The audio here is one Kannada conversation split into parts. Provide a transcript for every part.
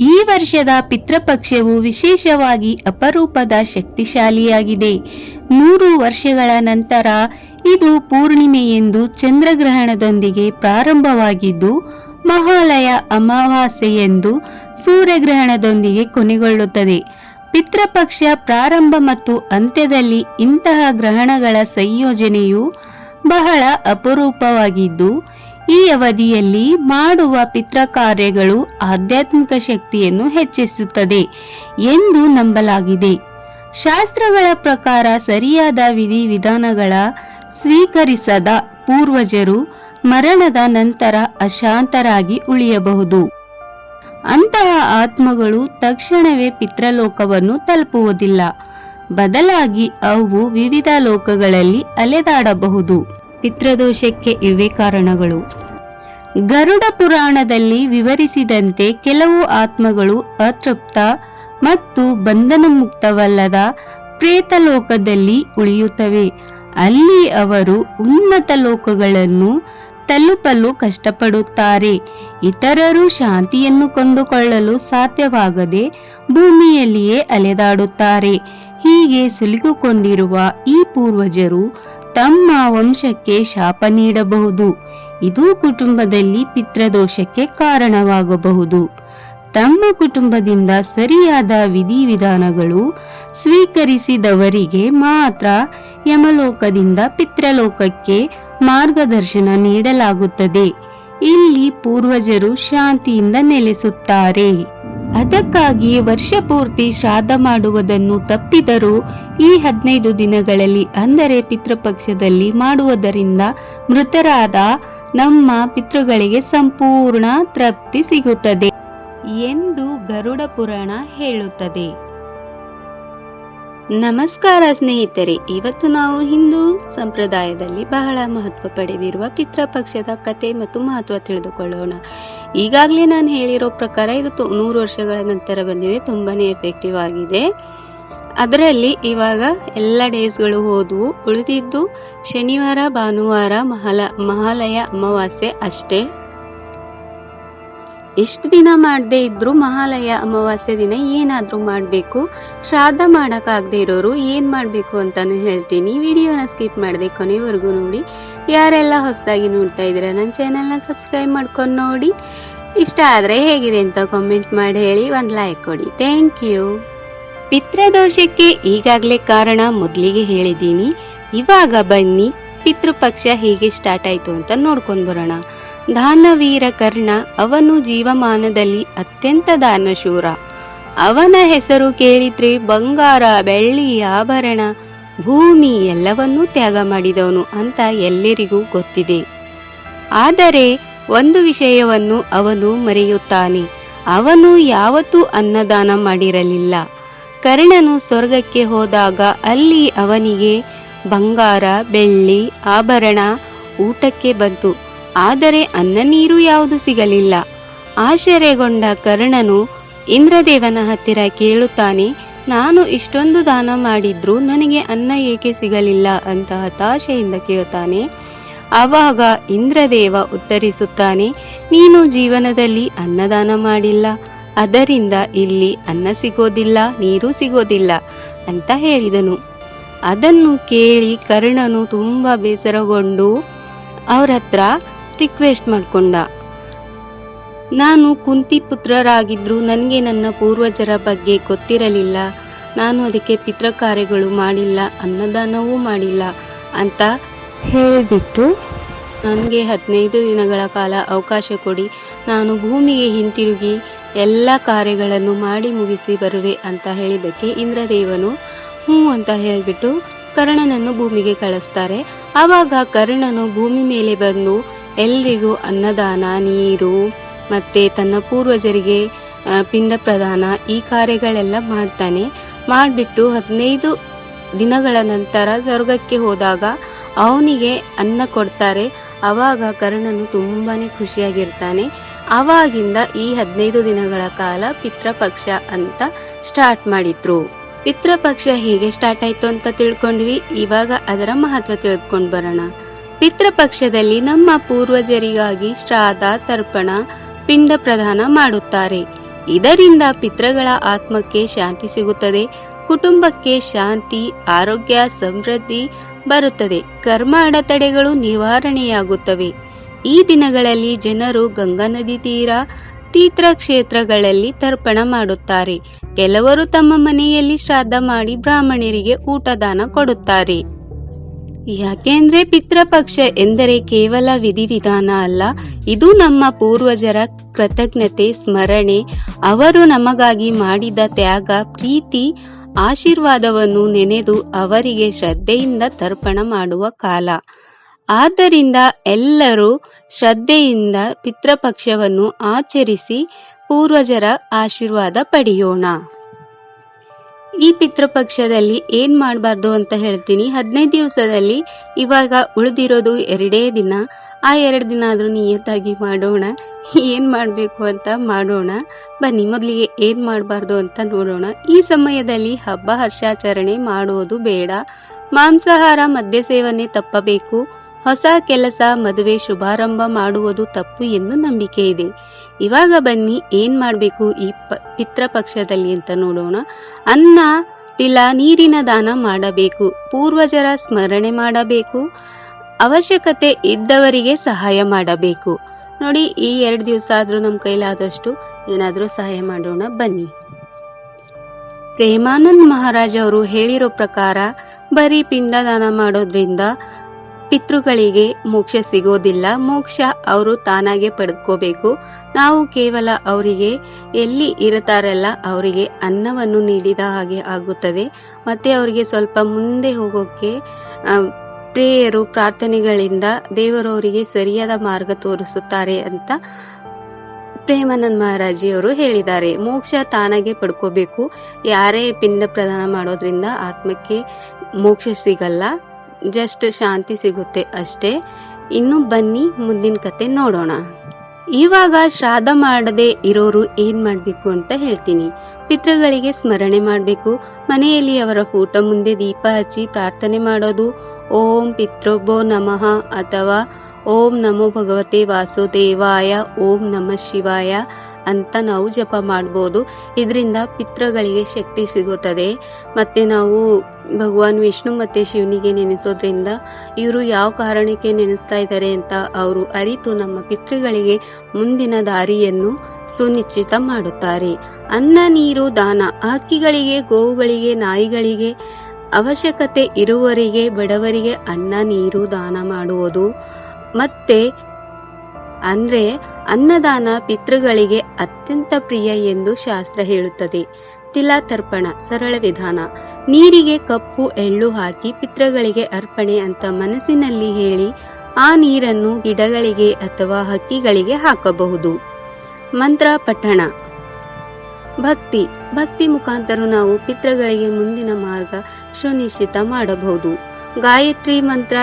ಈ ವರ್ಷದ ಪಿತೃಪಕ್ಷವು ವಿಶೇಷವಾಗಿ ಅಪರೂಪದ ಶಕ್ತಿಶಾಲಿಯಾಗಿದೆ. ನೂರು ವರ್ಷಗಳ ನಂತರ ಇದು ಪೂರ್ಣಿಮೆ ಎಂದು ಚಂದ್ರಗ್ರಹಣದೊಂದಿಗೆ ಪ್ರಾರಂಭವಾಗಿದ್ದು, ಮಹಾಲಯ ಅಮಾವಾಸ್ಯೆ ಎಂದು ಸೂರ್ಯಗ್ರಹಣದೊಂದಿಗೆ ಕೊನೆಗೊಳ್ಳುತ್ತದೆ. ಪಿತೃಪಕ್ಷ ಪ್ರಾರಂಭ ಮತ್ತು ಅಂತ್ಯದಲ್ಲಿ ಇಂತಹ ಗ್ರಹಣಗಳ ಸಂಯೋಜನೆಯು ಬಹಳ ಅಪರೂಪವಾಗಿದ್ದು ಈ ಅವಧಿಯಲ್ಲಿ ಮಾಡುವ ಪಿತೃ ಕಾರ್ಯಗಳು ಆಧ್ಯಾತ್ಮಿಕ ಶಕ್ತಿಯನ್ನು ಹೆಚ್ಚಿಸುತ್ತದೆ ಎಂದು ನಂಬಲಾಗಿದೆ. ಶಾಸ್ತ್ರಗಳ ಪ್ರಕಾರ ಸರಿಯಾದ ವಿಧಿವಿಧಾನಗಳ ಸ್ವೀಕರಿಸದ ಪೂರ್ವಜರು ಮರಣದ ನಂತರ ಅಶಾಂತರಾಗಿ ಉಳಿಯಬಹುದು. ಅಂತಹ ಆತ್ಮಗಳು ತಕ್ಷಣವೇ ಪಿತೃಲೋಕವನ್ನು ತಲುಪುವುದಿಲ್ಲ. ಬದಲಾಗಿ ಅವು ವಿವಿಧ ಲೋಕಗಳಲ್ಲಿ ಅಲೆದಾಡಬಹುದು. ಪಿತೃದೋಷಕ್ಕೆ ಇವೇ ಕಾರಣಗಳು. ಗರುಡ ಪುರಾಣದಲ್ಲಿ ವಿವರಿಸಿದಂತೆ ಕೆಲವು ಆತ್ಮಗಳು ಅತೃಪ್ತ ಮತ್ತು ಬಂಧನ ಮುಕ್ತವಲ್ಲದ ಪ್ರೇತಲೋಕದಲ್ಲಿ ಉಳಿಯುತ್ತವೆ. ಅಲ್ಲಿ ಅವರು ಉನ್ನತ ಲೋಕಗಳನ್ನು ತಲುಪಲು ಕಷ್ಟಪಡುತ್ತಾರೆ. ಇತರರು ಶಾಂತಿಯನ್ನು ಕೊಂಡುಕೊಳ್ಳಲು ಸಾಧ್ಯವಾಗದೆ ಭೂಮಿಯಲ್ಲಿಯೇ ಅಲೆದಾಡುತ್ತಾರೆ. ಹೀಗೆ ಸಿಲುಕಿಕೊಂಡಿರುವ ಈ ಪೂರ್ವಜರು ತಮ್ಮ ವಂಶಕ್ಕೆ ಶಾಪ ನೀಡಬಹುದು. ಇದು ಕುಟುಂಬದಲ್ಲಿ ಪಿತೃದೋಷಕ್ಕೆ ಕಾರಣವಾಗಬಹುದು. ತಮ್ಮ ಕುಟುಂಬದಿಂದ ಸರಿಯಾದ ವಿಧಿವಿಧಾನಗಳು ಸ್ವೀಕರಿಸಿದವರಿಗೆ ಮಾತ್ರ ಯಮಲೋಕದಿಂದ ಪಿತೃಲೋಕಕ್ಕೆ ಮಾರ್ಗದರ್ಶನ ನೀಡಲಾಗುತ್ತದೆ. ಇಲ್ಲಿ ಪೂರ್ವಜರು ಶಾಂತಿಯಿಂದ ನೆಲೆಸುತ್ತಾರೆ. ಅದಕ್ಕಾಗಿ ವರ್ಷ ಪೂರ್ತಿ ಶ್ರಾದ್ದ ಮಾಡುವುದನ್ನು ತಪ್ಪಿದರೂ ಈ ಹದಿನೈದು ದಿನಗಳಲ್ಲಿ ಅಂದರೆ ಪಿತೃಪಕ್ಷದಲ್ಲಿ ಮಾಡುವುದರಿಂದ ಮೃತರಾದ ನಮ್ಮ ಪಿತೃಗಳಿಗೆ ಸಂಪೂರ್ಣ ತೃಪ್ತಿ ಸಿಗುತ್ತದೆ ಎಂದು ಗರುಡ ಪುರಾಣ ಹೇಳುತ್ತದೆ. ನಮಸ್ಕಾರ ಸ್ನೇಹಿತರೆ, ಇವತ್ತು ನಾವು ಹಿಂದೂ ಸಂಪ್ರದಾಯದಲ್ಲಿ ಬಹಳ ಮಹತ್ವ ಪಡೆದಿರುವ ಪಿತೃಪಕ್ಷದ ಕತೆ ಮತ್ತು ಮಹತ್ವ ತಿಳಿದುಕೊಳ್ಳೋಣ. ಈಗಾಗಲೇ ನಾನು ಹೇಳಿರೋ ಪ್ರಕಾರ ಇದು ನೂರು ವರ್ಷಗಳ ನಂತರ ಬಂದಿದೆ, ತುಂಬಾನೇ ಎಫೆಕ್ಟಿವ್ ಆಗಿದೆ. ಅದರಲ್ಲಿ ಇವಾಗ ಎಲ್ಲ ಡೇಸ್ಗಳು ಹೋದವು, ಉಳಿದಿದ್ದು ಶನಿವಾರ, ಭಾನುವಾರ, ಮಹಾಲ ಮಹಾಲಯ, ಅಮಾವಾಸ್ಯೆ ಅಷ್ಟೇ. ಎಷ್ಟು ದಿನ ಮಾಡದೇ ಇದ್ರು ಮಹಾಲಯ ಅಮಾವಾಸ್ಯೆ ದಿನ ಏನಾದರೂ ಮಾಡಬೇಕು. ಶ್ರಾದ್ದ ಮಾಡೋಕ್ಕಾಗದೇ ಇರೋರು ಏನು ಮಾಡಬೇಕು ಅಂತಾನು ಹೇಳ್ತೀನಿ. ವಿಡಿಯೋನ ಸ್ಕಿಪ್ ಮಾಡದೆ ಕೊನೆವರೆಗೂ ನೋಡಿ. ಯಾರೆಲ್ಲ ಹೊಸದಾಗಿ ನೋಡ್ತಾ ಇದ್ದೀರಾ ನನ್ನ ಚಾನೆಲ್ನ ಸಬ್ಸ್ಕ್ರೈಬ್ ಮಾಡ್ಕೊಂಡು ನೋಡಿ. ಇಷ್ಟ ಆದರೆ ಹೇಗಿದೆ ಅಂತ ಕಾಮೆಂಟ್ ಮಾಡಿ ಹೇಳಿ, ಒಂದು ಲೈಕ್ ಕೊಡಿ. ಥ್ಯಾಂಕ್ ಯು ಪಿತೃದೋಷಕ್ಕೆ ಈಗಾಗಲೇ ಕಾರಣ ಮೊದಲಿಗೆ ಹೇಳಿದ್ದೀನಿ. ಇವಾಗ ಬನ್ನಿ, ಪಿತೃಪಕ್ಷ ಹೇಗೆ ಸ್ಟಾರ್ಟ್ ಆಯಿತು ಅಂತ ನೋಡ್ಕೊಂಡು ಬರೋಣ. ದಾನವೀರ ಕರ್ಣ ಅವನು ಜೀವಮಾನದಲ್ಲಿ ಅತ್ಯಂತ ದಾನಶೂರ. ಅವನ ಹೆಸರು ಕೇಳಿದ್ರೆ ಬಂಗಾರ, ಬೆಳ್ಳಿ, ಆಭರಣ, ಭೂಮಿ ಎಲ್ಲವನ್ನೂ ತ್ಯಾಗ ಮಾಡಿದವನು ಅಂತ ಎಲ್ಲರಿಗೂ ಗೊತ್ತಿದೆ. ಆದರೆ ಒಂದು ವಿಷಯವನ್ನು ಅವನು ಮರೆಯುತ್ತಾನೆ. ಅವನು ಯಾವತ್ತೂ ಅನ್ನದಾನ ಮಾಡಿರಲಿಲ್ಲ. ಕರ್ಣನು ಸ್ವರ್ಗಕ್ಕೆ ಹೋದಾಗ ಅಲ್ಲಿ ಅವನಿಗೆ ಬಂಗಾರ, ಬೆಳ್ಳಿ, ಆಭರಣ ಊಟಕ್ಕೆ ಬಂತು. ಆದರೆ ಅನ್ನ ನೀರು ಯಾವುದು ಸಿಗಲಿಲ್ಲ. ಆಶ್ಚರ್ಯಗೊಂಡ ಕರ್ಣನು ಇಂದ್ರದೇವನ ಹತ್ತಿರ ಕೇಳುತ್ತಾನೆ, ನಾನು ಇಷ್ಟೊಂದು ದಾನ ಮಾಡಿದ್ರೂ ನನಗೆ ಅನ್ನ ಏಕೆ ಸಿಗಲಿಲ್ಲ? ಅಂತ ಹತಾಶೆಯಿಂದ ಕೇಳುತ್ತಾನೆ. ಆವಾಗ ಇಂದ್ರದೇವ ಉತ್ತರಿಸುತ್ತಾನೆ, ನೀನು ಜೀವನದಲ್ಲಿ ಅನ್ನದಾನ ಮಾಡಿಲ್ಲ. ಅದರಿಂದ ಇಲ್ಲಿ ಅನ್ನ ಸಿಗೋದಿಲ್ಲ, ನೀರು ಸಿಗೋದಿಲ್ಲ, ಅಂತ ಹೇಳಿದನು. ಅದನ್ನು ಕೇಳಿ ಕರ್ಣನು ತುಂಬ ಬೇಸರಗೊಂಡು ಅವರತ್ರ ರಿಕ್ವೆಸ್ಟ್ ಮಾಡಿಕೊಂಡ. ನಾನು ಕುಂತಿ ಪುತ್ರರಾಗಿದ್ರು ನನಗೆ ನನ್ನ ಪೂರ್ವಜರ ಬಗ್ಗೆ ಗೊತ್ತಿರಲಿಲ್ಲ. ನಾನು ಅದಕ್ಕೆ ಪಿತೃ ಕಾರ್ಯಗಳು ಮಾಡಿಲ್ಲ, ಅನ್ನದಾನವೂ ಮಾಡಿಲ್ಲ ಅಂತ ಹೇಳಿಬಿಟ್ಟು ನನಗೆ ಹದಿನೈದು ದಿನಗಳ ಕಾಲ ಅವಕಾಶ ಕೊಡಿ, ನಾನು ಭೂಮಿಗೆ ಹಿಂತಿರುಗಿ ಎಲ್ಲ ಕಾರ್ಯಗಳನ್ನು ಮಾಡಿ ಮುಗಿಸಿ ಬರುವೆ ಅಂತ ಹೇಳಿದ್ದಕ್ಕೆ ಇಂದ್ರದೇವನು ಹ್ಞೂ ಅಂತ ಹೇಳಿಬಿಟ್ಟು ಕರ್ಣನನ್ನು ಭೂಮಿಗೆ ಕಳಿಸ್ತಾರೆ. ಆವಾಗ ಕರ್ಣನು ಭೂಮಿ ಮೇಲೆ ಬಂದು ಎಲ್ರಿಗೂ ಅನ್ನದಾನ, ನೀರು ಮತ್ತೆ ತನ್ನ ಪೂರ್ವಜರಿಗೆ ಪಿಂಡ ಪ್ರದಾನ ಈ ಕಾರ್ಯಗಳೆಲ್ಲ ಮಾಡ್ತಾನೆ. ಮಾಡಿಬಿಟ್ಟು ಹದಿನೈದು ದಿನಗಳ ನಂತರ ಸ್ವರ್ಗಕ್ಕೆ ಹೋದಾಗ ಅವನಿಗೆ ಅನ್ನ ಕೊಡ್ತಾರೆ. ಆವಾಗ ಕರ್ಣನು ತುಂಬಾ ಖುಷಿಯಾಗಿರ್ತಾನೆ. ಆವಾಗಿಂದ ಈ ಹದಿನೈದು ದಿನಗಳ ಕಾಲ ಪಿತೃಪಕ್ಷ ಅಂತ ಸ್ಟಾರ್ಟ್ ಮಾಡಿದ್ರು. ಪಿತೃಪಕ್ಷ ಹೇಗೆ ಸ್ಟಾರ್ಟ್ ಆಯ್ತು ಅಂತ ತಿಳ್ಕೊಂಡ್ವಿ. ಇವಾಗ ಅದರ ಮಹತ್ವ ತಿಳ್ಕೊಂಡು ಬರೋಣ. ಪಿತೃಪಕ್ಷದಲ್ಲಿ ನಮ್ಮ ಪೂರ್ವಜರಿಗಾಗಿ ಶ್ರಾದ್ದ, ತರ್ಪಣ, ಪಿಂಡ ಪ್ರದಾನ ಮಾಡುತ್ತಾರೆ. ಇದರಿಂದ ಪಿತೃಗಳ ಆತ್ಮಕ್ಕೆ ಶಾಂತಿ ಸಿಗುತ್ತದೆ, ಕುಟುಂಬಕ್ಕೆ ಶಾಂತಿ, ಆರೋಗ್ಯ, ಸಮೃದ್ಧಿ ಬರುತ್ತದೆ. ಕರ್ಮ ಅಡೆತಡೆಗಳು ನಿವಾರಣೆಯಾಗುತ್ತವೆ. ಈ ದಿನಗಳಲ್ಲಿ ಜನರು ಗಂಗಾ ನದಿ ತೀರ ತೀರ್ಥಕ್ಷೇತ್ರಗಳಲ್ಲಿ ತರ್ಪಣ ಮಾಡುತ್ತಾರೆ. ಕೆಲವರು ತಮ್ಮ ಮನೆಯಲ್ಲಿ ಶ್ರಾದ್ದ ಮಾಡಿ ಬ್ರಾಹ್ಮಣರಿಗೆ ಊಟದಾನ ಕೊಡುತ್ತಾರೆ. ಯಾಕೆಂದ್ರೆ ಪಿತೃಪಕ್ಷ ಎಂದರೆ ಕೇವಲ ವಿಧಿವಿಧಾನ ಅಲ್ಲ, ಇದು ನಮ್ಮ ಪೂರ್ವಜರ ಕೃತಜ್ಞತೆ, ಸ್ಮರಣೆ. ಅವರು ನಮಗಾಗಿ ಮಾಡಿದ ತ್ಯಾಗ, ಪ್ರೀತಿ, ಆಶೀರ್ವಾದವನ್ನು ನೆನೆದು ಅವರಿಗೆ ಶ್ರದ್ಧೆಯಿಂದ ತರ್ಪಣ ಮಾಡುವ ಕಾಲ. ಆದ್ದರಿಂದ ಎಲ್ಲರೂ ಶ್ರದ್ಧೆಯಿಂದ ಪಿತೃಪಕ್ಷವನ್ನು ಆಚರಿಸಿ ಪೂರ್ವಜರ ಆಶೀರ್ವಾದ ಪಡೆಯೋಣ. ಈ ಪಿತೃಪಕ್ಷದಲ್ಲಿ ಏನ್ ಮಾಡಬಾರ್ದು ಅಂತ ಹೇಳ್ತೀನಿ. ಹದಿನೈದು ದಿವಸದಲ್ಲಿ ಇವಾಗ ಉಳಿದಿರೋದು ಎರಡೇ ದಿನ. ಆ ಎರಡು ದಿನ ಆದರೂ ನಿಯತ್ತಾಗಿ ಮಾಡೋಣ. ಏನ್ ಮಾಡಬೇಕು ಅಂತ ಮಾಡೋಣ. ಬನ್ನಿ, ಮೊದಲಿಗೆ ಏನ್ ಮಾಡಬಾರ್ದು ಅಂತ ನೋಡೋಣ. ಈ ಸಮಯದಲ್ಲಿ ಹಬ್ಬ ಹರ್ಷಾಚರಣೆ ಮಾಡುವುದು ಬೇಡ. ಮಾಂಸಾಹಾರ ಮದ್ಯ ಸೇವನೆ ತಪ್ಪಬೇಕು. ಹೊಸ ಕೆಲಸ, ಮದುವೆ ಶುಭಾರಂಭ ಮಾಡುವುದು ತಪ್ಪು ಎಂದು ನಂಬಿಕೆ ಇದೆ. ಇವಾಗ ಬನ್ನಿ, ಏನ್ ಮಾಡಬೇಕು ಈ ಪ ಪಿತೃಪಕ್ಷದಲ್ಲಿ ಅಂತ ನೋಡೋಣ. ಅನ್ನ, ತಿಲ, ನೀರಿನ ದಾನ ಮಾಡಬೇಕು. ಪೂರ್ವಜರ ಸ್ಮರಣೆ ಮಾಡಬೇಕು. ಅವಶ್ಯಕತೆ ಇದ್ದವರಿಗೆ ಸಹಾಯ ಮಾಡಬೇಕು. ನೋಡಿ, ಈ ಎರಡು ದಿವಸ ಆದರೂ ನಮ್ಮ ಕೈಲಾದಷ್ಟು ಏನಾದರೂ ಸಹಾಯ ಮಾಡೋಣ, ಬನ್ನಿ. ಪ್ರೇಮಾನಂದ್ ಮಹಾರಾಜ್ ಅವರು ಹೇಳಿರೋ ಪ್ರಕಾರ, ಬರೀ ಪಿಂಡದಾನ ಮಾಡೋದ್ರಿಂದ ಪಿತೃಗಳಿಗೆ ಮೋಕ್ಷ ಸಿಗೋದಿಲ್ಲ. ಮೋಕ್ಷ ಅವರು ತಾನಾಗೆ ಪಡೆದುಕೋಬೇಕು ನಾವು ಕೇವಲ ಅವರಿಗೆ ಎಲ್ಲಿ ಇರುತ್ತಾರಲ್ಲ ಅವರಿಗೆ ಅನ್ನವನ್ನು ನೀಡಿದ ಹಾಗೆ ಆಗುತ್ತದೆ. ಮತ್ತೆ ಅವರಿಗೆ ಸ್ವಲ್ಪ ಮುಂದೆ ಹೋಗೋಕೆ ಪ್ರೇಯರು, ಪ್ರಾರ್ಥನೆಗಳಿಂದ ದೇವರವರಿಗೆ ಸರಿಯಾದ ಮಾರ್ಗ ತೋರಿಸುತ್ತಾರೆ ಅಂತ ಪ್ರೇಮಾನಂದ್ ಮಹಾರಾಜಿಯವರು ಹೇಳಿದ್ದಾರೆ. ಮೋಕ್ಷ ತಾನಾಗೆ ಪಡ್ಕೋಬೇಕು. ಯಾರೇ ಪಿಂಡ ಪ್ರದಾನ ಮಾಡೋದ್ರಿಂದ ಆತ್ಮಕ್ಕೆ ಮೋಕ್ಷ ಸಿಗಲ್ಲ. ಜಸ್ಟ್ ಶಾಂತಿ ಸಿಗುತ್ತೆ ಅಷ್ಟೇ. ಇನ್ನು ಬನ್ನಿ ಮುಂದಿನ ಕತೆ ನೋಡೋಣ. ಇವಾಗ ಶ್ರಾದ ಮಾಡದೆ ಇರೋರು ಏನ್ ಮಾಡ್ಬೇಕು ಅಂತ ಹೇಳ್ತೀನಿ. ಪಿತೃಗಳಿಗೆ ಸ್ಮರಣೆ ಮಾಡಬೇಕು. ಮನೆಯಲ್ಲಿ ಅವರ ಊಟ ಮುಂದೆ ದೀಪ ಹಚ್ಚಿ ಪ್ರಾರ್ಥನೆ ಮಾಡೋದು. ಓಂ ಪಿತೃಭೋ ನಮಃ ಅಥವಾ ಓಂ ನಮೋ ಭಗವತೆ ವಾಸುದೇವಾಯ, ಓಂ ನಮಃ ಶಿವಾಯ ಅಂತ ನಾವು ಜಪ ಮಾಡ್ಬೋದು. ಇದರಿಂದ ಪಿತೃಗಳಿಗೆ ಶಕ್ತಿ ಸಿಗುತ್ತದೆ. ಮತ್ತೆ ನಾವು ಭಗವಾನ್ ವಿಷ್ಣು ಮತ್ತೆ ಶಿವನಿಗೆ ನೆನೆಸೋದ್ರಿಂದ ಇವರು ಯಾವ ಕಾರಣಕ್ಕೆ ನೆನೆಸ್ತಾ ಇದ್ದಾರೆ ಅಂತ ಅವರು ಅರಿತು ನಮ್ಮ ಪಿತೃಗಳಿಗೆ ಮುಂದಿನ ದಾರಿಯನ್ನು ಸುನಿಶ್ಚಿತ ಮಾಡುತ್ತಾರೆ. ಅನ್ನ, ನೀರು, ದಾನ ಹಕ್ಕಿಗಳಿಗೆ ಗೋವುಗಳಿಗೆ, ನಾಯಿಗಳಿಗೆ ಅವಶ್ಯಕತೆ ಇರುವವರಿಗೆ, ಬಡವರಿಗೆ ಅನ್ನ, ನೀರು, ದಾನ ಮಾಡುವುದು. ಮತ್ತೆ ಅಂದ್ರೆ ಅನ್ನದಾನ ಪಿತೃಗಳಿಗೆ ಅತ್ಯಂತ ಪ್ರಿಯ ಎಂದು ಶಾಸ್ತ್ರ ಹೇಳುತ್ತದೆ. ತಿಲಾತರ್ಪಣ, ಸರಳ ವಿಧಾನ. ನೀರಿಗೆ ಕಪ್ಪು ಎಳ್ಳು ಹಾಕಿ ಪಿತೃಗಳಿಗೆ ಅರ್ಪಣೆ ಅಂತ ಮನಸ್ಸಿನಲ್ಲಿ ಹೇಳಿ ಆ ನೀರನ್ನು ಗಿಡಗಳಿಗೆ ಅಥವಾ ಹಕ್ಕಿಗಳಿಗೆ ಹಾಕಬಹುದು. ಮಂತ್ರ ಪಠಣ. ಭಕ್ತಿ. ಭಕ್ತಿ ಮುಖಾಂತರ ನಾವು ಪಿತೃಗಳಿಗೆ ಮುಂದಿನ ಮಾರ್ಗ ಸುನಿಶ್ಚಿತ ಮಾಡಬಹುದು. ಗಾಯತ್ರಿ ಮಂತ್ರ,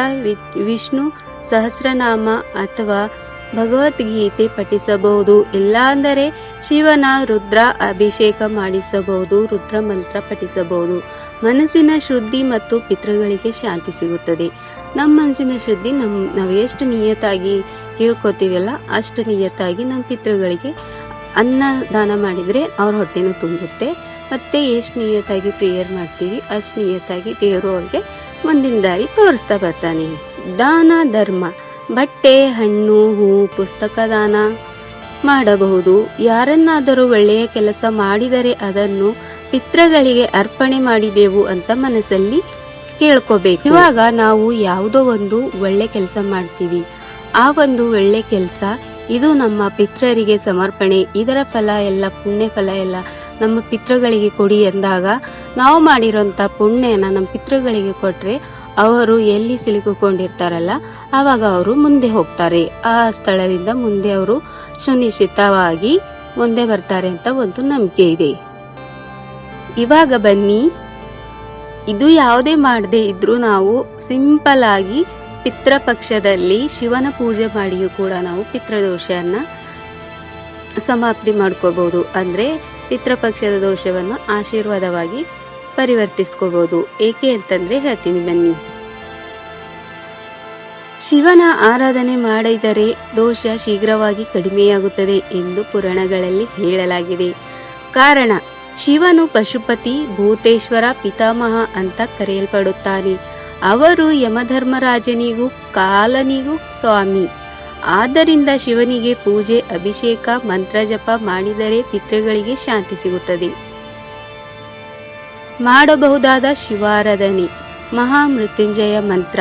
ವಿಷ್ಣು, ಸಹಸ್ರನಾಮ ಅಥವಾ ಭಗವದ್ಗೀತೆ ಪಠಿಸಬಹುದು ಇಲ್ಲಾಂದರೆ ಶಿವನ ರುದ್ರ ಅಭಿಷೇಕ ಮಾಡಿಸಬಹುದು ರುದ್ರ ಮಂತ್ರ ಪಠಿಸಬಹುದು. ಮನಸ್ಸಿನ ಶುದ್ಧಿ ಮತ್ತು ಪಿತೃಗಳಿಗೆ ಶಾಂತಿ ಸಿಗುತ್ತದೆ. ನಮ್ಮ ಮನಸ್ಸಿನ ಶುದ್ಧಿ ನಮ್ಮ ನಾವು ಎಷ್ಟು ನಿಯತ್ತಾಗಿ ಕೇಳ್ಕೊತೀವಲ್ಲ ಅಷ್ಟು ನಿಯತ್ತಾಗಿ ನಮ್ಮ ಪಿತೃಗಳಿಗೆ ಅನ್ನ ದಾನ ಮಾಡಿದರೆ ಅವ್ರ ಹೊಟ್ಟೆನ ತುಂಬುತ್ತೆ. ಮತ್ತು ಎಷ್ಟು ನಿಯತ್ತಾಗಿ ಪ್ರೇಯರ್ ಮಾಡ್ತೀವಿ, ಅಷ್ಟು ನಿಯತ್ತಾಗಿ ದೇವರು ಅವ್ರಿಗೆ ಮುಂದಿನ ದಾರಿ ತೋರಿಸ್ತಾ ಬರ್ತಾನೆ. ದಾನ, ಧರ್ಮ. ಬಟ್ಟೆ, ಹಣ್ಣು, ಹೂ ಪುಸ್ತಕ ದಾನ ಮಾಡಬಹುದು. ಯಾರನ್ನಾದರೂ ಒಳ್ಳೆಯ ಕೆಲಸ ಮಾಡಿದರೆ ಅದನ್ನು ಪಿತೃಗಳಿಗೆ ಅರ್ಪಣೆ ಮಾಡಿದೆವು ಅಂತ ಮನಸ್ಸಲ್ಲಿ ಕೇಳ್ಕೋಬೇಕು. ಇವಾಗ ನಾವು ಯಾವುದೋ ಒಂದು ಒಳ್ಳೆ ಕೆಲಸ ಮಾಡ್ತೀವಿ. ಆ ಒಂದು ಒಳ್ಳೆ ಕೆಲಸ, ಇದು ನಮ್ಮ ಪಿತೃರಿಗೆ ಸಮರ್ಪಣೆ, ಇದರ ಫಲ ಎಲ್ಲ, ಪುಣ್ಯ ಫಲ ಎಲ್ಲ ನಮ್ಮ ಪಿತೃಗಳಿಗೆ ಕೊಡಿ ಎಂದಾಗ ನಾವು ಮಾಡಿರೋಂಥ ಪುಣ್ಯನ ನಮ್ಮ ಪಿತೃಗಳಿಗೆ ಕೊಟ್ರೆ ಅವರು ಎಲ್ಲಿ ಸಿಲುಕಿಕೊಂಡಿರ್ತಾರಲ್ಲ, ಆವಾಗ ಅವರು ಮುಂದೆ ಹೋಗ್ತಾರೆ. ಆ ಸ್ಥಳದಿಂದ ಮುಂದೆ ಅವರು ಸುನಿಶ್ಚಿತವಾಗಿ ಮುಂದೆ ಬರ್ತಾರೆ ಅಂತ ಒಂದು ನಂಬಿಕೆ ಇದೆ. ಇವಾಗ ಬನ್ನಿ, ಇದು ಯಾವುದೇ ಮಾಡದೇ ಇದ್ರೂ ನಾವು ಸಿಂಪಲ್ ಆಗಿ ಪಿತೃಪಕ್ಷದಲ್ಲಿ ಶಿವನ ಪೂಜೆ ಮಾಡಿಯೂ ಕೂಡ ನಾವು ಪಿತೃದೋಷವನ್ನ ಸಮಾಪ್ತಿ ಮಾಡ್ಕೋಬಹುದು. ಅಂದ್ರೆ ಪಿತೃಪಕ್ಷದ ದೋಷವನ್ನು ಆಶೀರ್ವಾದವಾಗಿ ಪರಿವರ್ತಿಸ್ಕೋಬಹುದು ಏಕೆ ಅಂತಂದ್ರೆ ಹೇಳ್ತೀನಿ ಬನ್ನಿ. ಶಿವನ ಆರಾಧನೆ ಮಾಡಿದರೆ ದೋಷ ಶೀಘ್ರವಾಗಿ ಕಡಿಮೆಯಾಗುತ್ತದೆ ಎಂದು ಪುರಾಣಗಳಲ್ಲಿ ಹೇಳಲಾಗಿದೆ. ಕಾರಣ, ಶಿವನು ಪಶುಪತಿ ಭೂತೇಶ್ವರ ಪಿತಾಮಹ ಅಂತ ಕರೆಯಲ್ಪಡುತ್ತಾನೆ. ಅವರು ಯಮಧರ್ಮರಾಜನಿಗೂ ಕಾಲನಿಗೂ ಸ್ವಾಮಿ. ಆದ್ದರಿಂದ ಶಿವನಿಗೆ ಪೂಜೆ, ಅಭಿಷೇಕ, ಮಂತ್ರಜಪ ಮಾಡಿದರೆ ಪಿತೃಗಳಿಗೆ ಶಾಂತಿ ಸಿಗುತ್ತದೆ. ಮಾಡಬಹುದಾದ ಶಿವಾರಾಧನೆ ಮಹಾಮೃತ್ಯುಂಜಯ ಮಂತ್ರ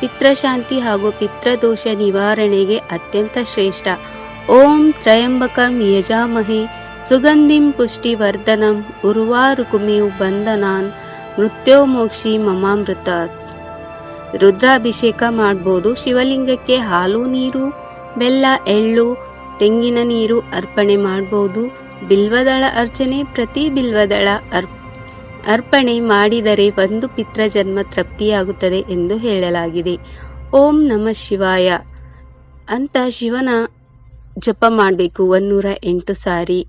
ಪಿತ್ರಶಾಂತಿ ಹಾಗೂ ಪಿತ್ರದೋಷ ನಿವಾರಣೆಗೆ ಅತ್ಯಂತ ಶ್ರೇಷ್ಠ. ಓಂ ತ್ರಯಂಬಕಂ ಯಜಾಮಹೆ, ಸುಗಂಧಿಂ ಪುಷ್ಟಿವರ್ಧನಂ ಉರ್ವಾರುಕುಮಿಯು ಬಂಧನಾನ್ ಮೃತ್ಯೋಮೋಕ್ಷಿ ಮಮಾಮೃತ ರುದ್ರಾಭಿಷೇಕ ಮಾಡ್ಬೋದು ಶಿವಲಿಂಗಕ್ಕೆ ಹಾಲು, ನೀರು, ಬೆಲ್ಲ, ಎಳ್ಳು, ತೆಂಗಿನ ನೀರು ಅರ್ಪಣೆ ಮಾಡ್ಬೋದು. ಬಿಲ್ವದಳ ಅರ್ಚನೆ ಪ್ರತಿ ಬಿಲ್ವದಳ ಅರ್ಪ ಅರ್ಪಣೆ ಮಾಡಿದರೆ ಒಂದು ಪಿತೃಜನ್ಮ ಜನ್ಮ ತೃಪ್ತಿಯಾಗುತ್ತದೆ ಎಂದು ಹೇಳಲಾಗಿದೆ. ಓಂ ನಮ ಶಿವಾಯ. ಅಂತ ಶಿವನ ಜಪ ಮಾಡಬೇಕು ಒಂದೂರ ಎಂಟು ಸಾರಿ.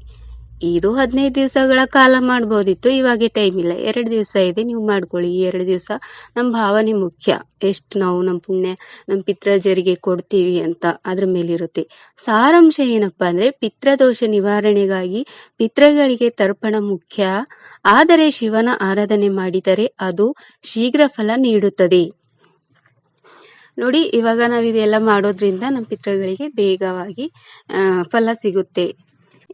ಇದು ಹದಿನೈದು ದಿವಸಗಳ ಕಾಲ ಮಾಡ್ಬೋದಿತ್ತು. ಇವಾಗ ಟೈಮ್ ಇಲ್ಲ. ಎರಡು ದಿವಸ ಇದೆ. ನೀವು ಮಾಡ್ಕೊಳ್ಳಿ. ಈ ಎರಡು ದಿವಸ ನಮ್ಮ ಭಾವನೆ ಮುಖ್ಯ. ಎಷ್ಟು ನಾವು ನಮ್ಮ ಪುಣ್ಯ ನಮ್ಮ ಪಿತ್ರಜರಿಗೆ ಕೊಡ್ತೀವಿ ಅಂತ ಅದ್ರ ಮೇಲಿರುತ್ತೆ. ಸಾರಾಂಶ ಏನಪ್ಪ ಅಂದ್ರೆ ಪಿತ್ರದೋಷ ನಿವಾರಣೆಗಾಗಿ ಪಿತೃಗಳಿಗೆ ತರ್ಪಣ ಮುಖ್ಯ. ಆದರೆ ಶಿವನ ಆರಾಧನೆ ಮಾಡಿದರೆ ಅದು ಶೀಘ್ರ ಫಲ ನೀಡುತ್ತದೆ. ನೋಡಿ, ಇವಾಗ ನಾವು ಇದೆಲ್ಲ ಮಾಡೋದ್ರಿಂದ ನಮ್ಮ ಪಿತೃಗಳಿಗೆ ಬೇಗವಾಗಿ ಫಲ ಸಿಗುತ್ತೆ.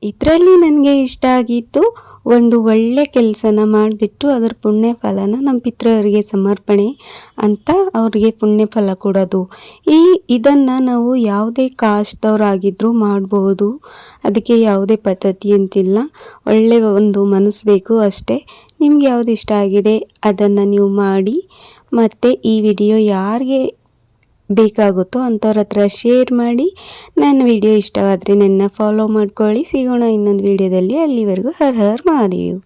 ಇದರಲ್ಲಿ ನನಗೆ ಇಷ್ಟ ಆಗಿತ್ತು ಒಂದು ಒಳ್ಳೆ ಕೆಲಸನ ಮಾಡಿಬಿಟ್ಟು ಅದರ ಪುಣ್ಯ ಫಲನ ನಮ್ಮ ಪಿತೃರಿಗೆ ಸಮರ್ಪಣೆ ಅಂತ ಅವ್ರಿಗೆ ಪುಣ್ಯ ಫಲ ಕೊಡೋದು. ಈ ಇದನ್ನು ನಾವು ಯಾವುದೇ ಕಾಸ್ಟ್ದವರಾಗಿದ್ದರೂ ಮಾಡಬಹುದು ಅದಕ್ಕೆ ಯಾವುದೇ ಪದ್ಧತಿ ಅಂತಿಲ್ಲ. ಒಳ್ಳೆಯ ಒಂದು ಮನಸ್ಸು ಬೇಕು ಅಷ್ಟೇ. ನಿಮ್ಗೆ ಯಾವ್ದು ಇಷ್ಟ ಆಗಿದೆ ಅದನ್ನು ನೀವು ಮಾಡಿ. ಮತ್ತು ಈ ವಿಡಿಯೋ ಯಾರಿಗೆ ಬೇಕಾಗುತ್ತೋ ಅಂಥವ್ರ ಹತ್ರ ಶೇರ್ ಮಾಡಿ. ನನ್ನ ವಿಡಿಯೋ ಇಷ್ಟವಾದರೆ ನನ್ನ ಫಾಲೋ ಮಾಡ್ಕೊಳ್ಳಿ. ಸಿಗೋಣ ಇನ್ನೊಂದು ವಿಡಿಯೋದಲ್ಲಿ ಅಲ್ಲಿವರೆಗೂ ಹರ್ ಹರ್ ಮಹಾದೇವ್.